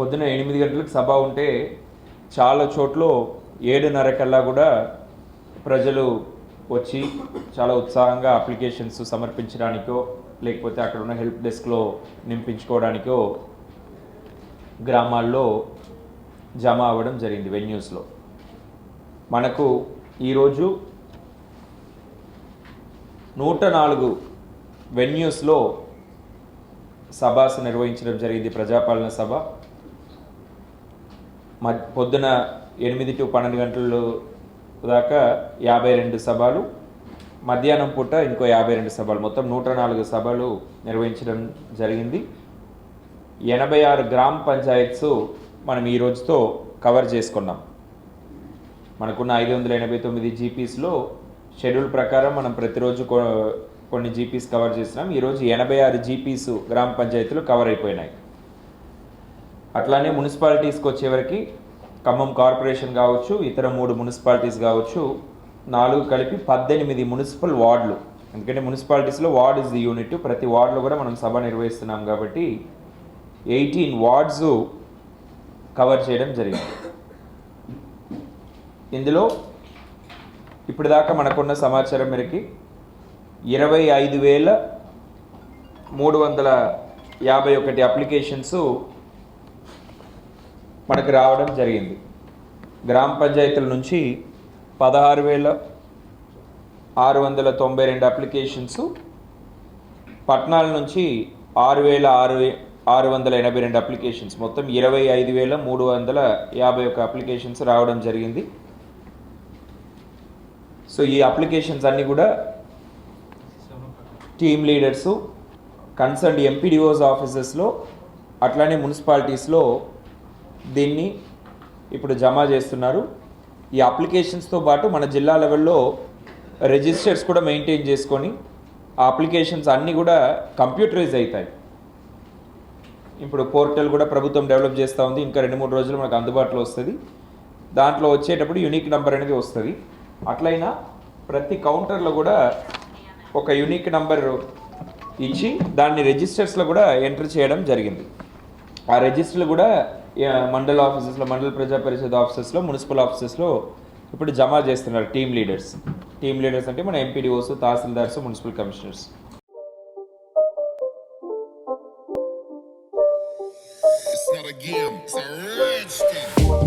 పొద్దున ఎనిమిది గంటలకు సభ ఉంటే చాలా చోట్ల ఏడున్నర కల్లా కూడా ప్రజలు వచ్చి చాలా ఉత్సాహంగా అప్లికేషన్స్ సమర్పించడానికో లేకపోతే అక్కడ ఉన్న హెల్ప్ డెస్క్లో నింపించుకోవడానికో గ్రామాల్లో జమ అవ్వడం జరిగింది వెన్యూస్లో. మనకు ఈరోజు నూట నాలుగు వెన్యూస్లో సభాస్ నిర్వహించడం జరిగింది ప్రజాపాలన సభ. పొద్దున ఎనిమిది టు పన్నెండు గంటలు దాకా యాభై రెండు సభలు మధ్యాహ్నం పూట ఇంకో యాభై రెండు సభలు. మొత్తం నూట నాలుగు సభలు నిర్వహించడం జరిగింది. ఎనభై ఆరు గ్రామ పంచాయత్స్ మనం ఈ రోజుతో కవర్ చేసుకున్నాం. మనకున్న ఐదు వందల ఎనభై తొమ్మిది జీపీస్లో షెడ్యూల్ ప్రకారం మనం ప్రతిరోజు కొన్ని జీపీస్ కవర్ చేస్తున్నాం. ఈరోజు ఎనభై ఆరు జీపీస్ గ్రామ పంచాయతీలు కవర్ అయిపోయినాయి. అట్లానే మున్సిపాలిటీస్కి వచ్చేవరకు ఖమ్మం కార్పొరేషన్ కావచ్చు ఇతర మూడు మున్సిపాలిటీస్ కావచ్చు నాలుగు కలిపి పద్దెనిమిది మున్సిపల్ వార్డులు. ఎందుకంటే మున్సిపాలిటీస్లో వార్డ్ ఇస్ ది యూనిట్ ప్రతి వార్డులో కూడా మనం సభ నిర్వహిస్తున్నాం కాబట్టి ఎయిటీన్ వార్డ్స్ కవర్ చేయడం జరిగింది. ఇందులో ఇప్పటిదాకా మనకున్న సమాచారం మేరకి ఇరవై ఐదు వేల మూడు వందల యాభై ఒకటి అప్లికేషన్స్ మనకు రావడం జరిగింది. గ్రామ పంచాయతీల నుంచి పదహారు వేల ఆరు వందల తొంభై రెండు అప్లికేషన్స్ పట్టణాల నుంచి ఆరు వేల ఆరు వే- ఆరు వందల ఎనభై రెండు అప్లికేషన్స్ మొత్తం ఇరవై ఐదు వేల మూడు వందల యాభై ఒక అప్లికేషన్స్ రావడం జరిగింది. సో ఈ అప్లికేషన్స్ అన్నీ కూడా టీమ్ లీడర్సు కన్సర్న్ ఎంపీడీఓస్ ఆఫీసెస్లో అట్లానే మున్సిపాలిటీస్లో దీన్ని ఇప్పుడు జమ చేస్తున్నారు. ఈ అప్లికేషన్స్తో పాటు మన జిల్లా లెవెల్లో రిజిస్టర్స్ కూడా మెయింటైన్ చేసుకొని ఆ అప్లికేషన్స్ అన్నీ కూడా కంప్యూటరైజ్ అవుతాయి ఇప్పుడు పోర్టల్ కూడా ప్రభుత్వం డెవలప్ చేస్తూ ఉంది. ఇంకా రెండు మూడు రోజులు మనకు అందుబాటులో వస్తుంది. దాంట్లో వచ్చేటప్పుడు యునిక్ నెంబర్ అనేది వస్తుంది. అట్లయినా ప్రతి కౌంటర్లో కూడా ఒక యునిక్ నంబర్ ఇచ్చి దాన్ని రిజిస్టర్స్లో కూడా ఎంటర్ చేయడం జరిగింది. ఆ రిజిస్టర్లు కూడా మండల ఆఫీసెస్లో మండల ప్రజా పరిషత్ ఆఫీసెస్లో మున్సిపల్ ఆఫీసెస్లో ఇప్పుడు జమ చేస్తున్నారు టీమ్ లీడర్స్ టీమ్ లీడర్స్ అంటే మన MPDOs tahsildars municipal commissioners It's not a game, it's a rich thing.